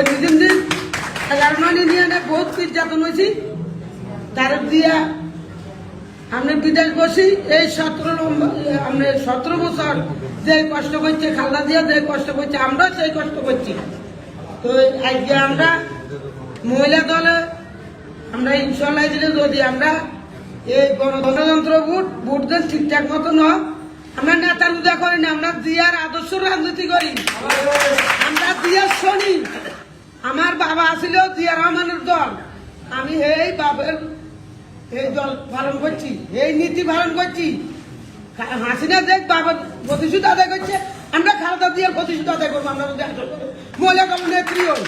ওই দিন এগারো নয় বহুত নির্যাতন হয়েছি তার দিয়া আমরা বিদেশ বসি, এই সতেরো আমরা সতেরো বছর যে কষ্ট করছে, খালদা দিয়া যে কষ্ট করছে আমরা সেই কষ্ট করছি। তো আজকে আমরা মহিলা দলে, আমরা ইনশাল্লাহ যদি আমরা এই গণ- গণতন্ত্র ভোট দেন ঠিকঠাক মতো ন আমরা নেতা লুদা করি না, আমরা দিয়ার আদর্শ রাজনীতি করি। আমরা দিয়ার শনি। আমার বাবা আছিল দিয়া রহমানের দল। আমি এই বাবের এই দল পালন করছি, এই নীতি পালন করছি। হাসিনা দেখ বাবা প্রতিশোধ আদায় করছে। আমরা খালেদা দিয়ে প্রতিশোধ আদায় করব, আমরা আসল। মহিলা দল নেত্রী হই।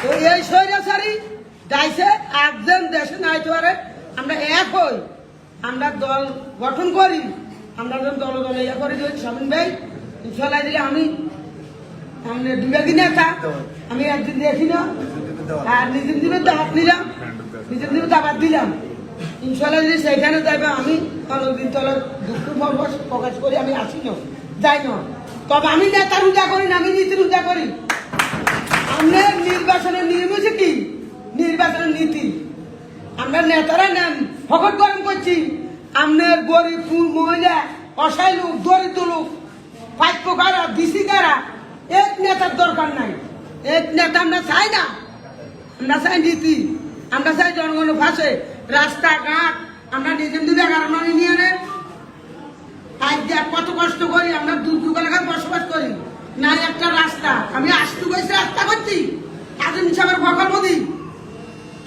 তো এই স্বৈরাচারী দাইছে একজন দেশে নাইতে পারে আমরা এক হই। আমরা দল গঠন করি। আমরা দল দলে ইয়ে করি যদি স্বামীন ভাই, চলাই দিলে আমি আমি দুই নেতা আমি একদিন দেখি না আর নিজের দিনে দাবাত নিলাম, নিজের দিনে দাবাত দিলাম। ইনশাল্লাহ যদি সেইখানে যাবে আমি অনেকদিন তলে দুঃখ প্রকাশ করি, আমি আসি না, যাই না। তবে আমি নেতার উজা করি না, আমি নীতির উজা করি। আমাদের নির্বাচনের নিয়ম হচ্ছে কি? নির্বাচনের নীতি। আমরা নেতারা নেন ফকট গরম করছি। আমনের গরিব মহিলা অসাই লোক, দরিদ্র লোক, পাইপ কারা ডিসি কারা এক নেতার দরকার নাই। এক নেতা আমরা চাই না। আমরা চাই নীতি। আমরা চাই জনগণের ভাষে রাস্তাঘাট, আমরা নিজের দিকে এগারো নয় নিয়ে নেন আজ দেখ কত কষ্ট করি, আমরা দুর্যোগ এলাকায় বসবাস করি। না একটা রাস্তা। আমি আসতু গেছি রাস্তা করছি। আজিম সাহেবের বকল মদি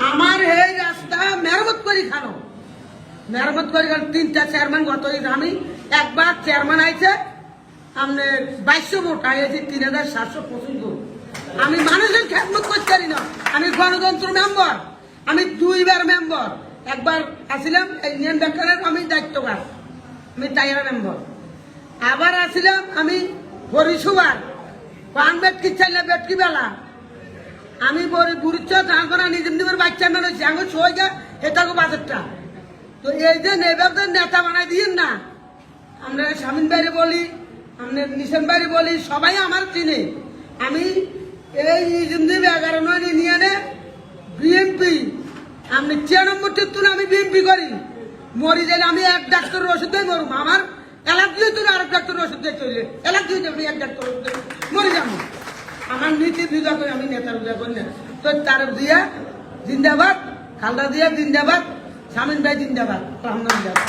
আমার এই রাস্তা মেরামত করি খানো। মেরামত করি তিনটা চেয়ারম্যান গত আমি একবার চেয়ারম্যান আইছে। আপনি বাইশশো ভোট আইছে তিন হাজার সাতশো পঁচিশ ভোট। আমি মানুষের খেদমত করতে পারি না। আমি গণতন্ত্র মেম্বার, আমি দুইবার মেম্বার। একবার আসিলাম ইউনিয়ন ব্যাংকের আমি দায়িত্বকার আমি টাইগার মেম্বার। আবার আসিলাম, আমি হরিশুবার পান বেটকি চাইলে বেটকি বেলা। আমি বলি গুরুত্ব জাঙ্গনা নিজের নিজের বাচ্চা মেলে জাঙ্গ ছয় গা এটাকে বাজারটা। তো এই যে নেবাদের নেতা বানাই দিয়েন না, আমরা স্বামীন বাইরে বলি নিশান বাইরে বলি, সবাই আমার চিনে। আমি এই নিজের এগারো নয় নিয়ে নে বিএমপি আপনি ছিয়ানব্বই তুলে আমি বিএমপি করি। মরি গেলে আমি এক ডাক্তারের ওষুধ মরুম। আমার দিয়ে তুলে আরেক ডাক্তারের ওষুধ দিয়ে চলে। এলাক দিয়ে আমি এক ডাক্তার ওষুধ মরে যাব। আমার নীতি পূজা করে আমি নেতার পূজা করি না। তো তার দিয়া জিন্দাবাদ, খালদা দিয়া জিন্দাবাদ স্বামীন ভাই জিন্দাবাদ জিন্দাবাদ।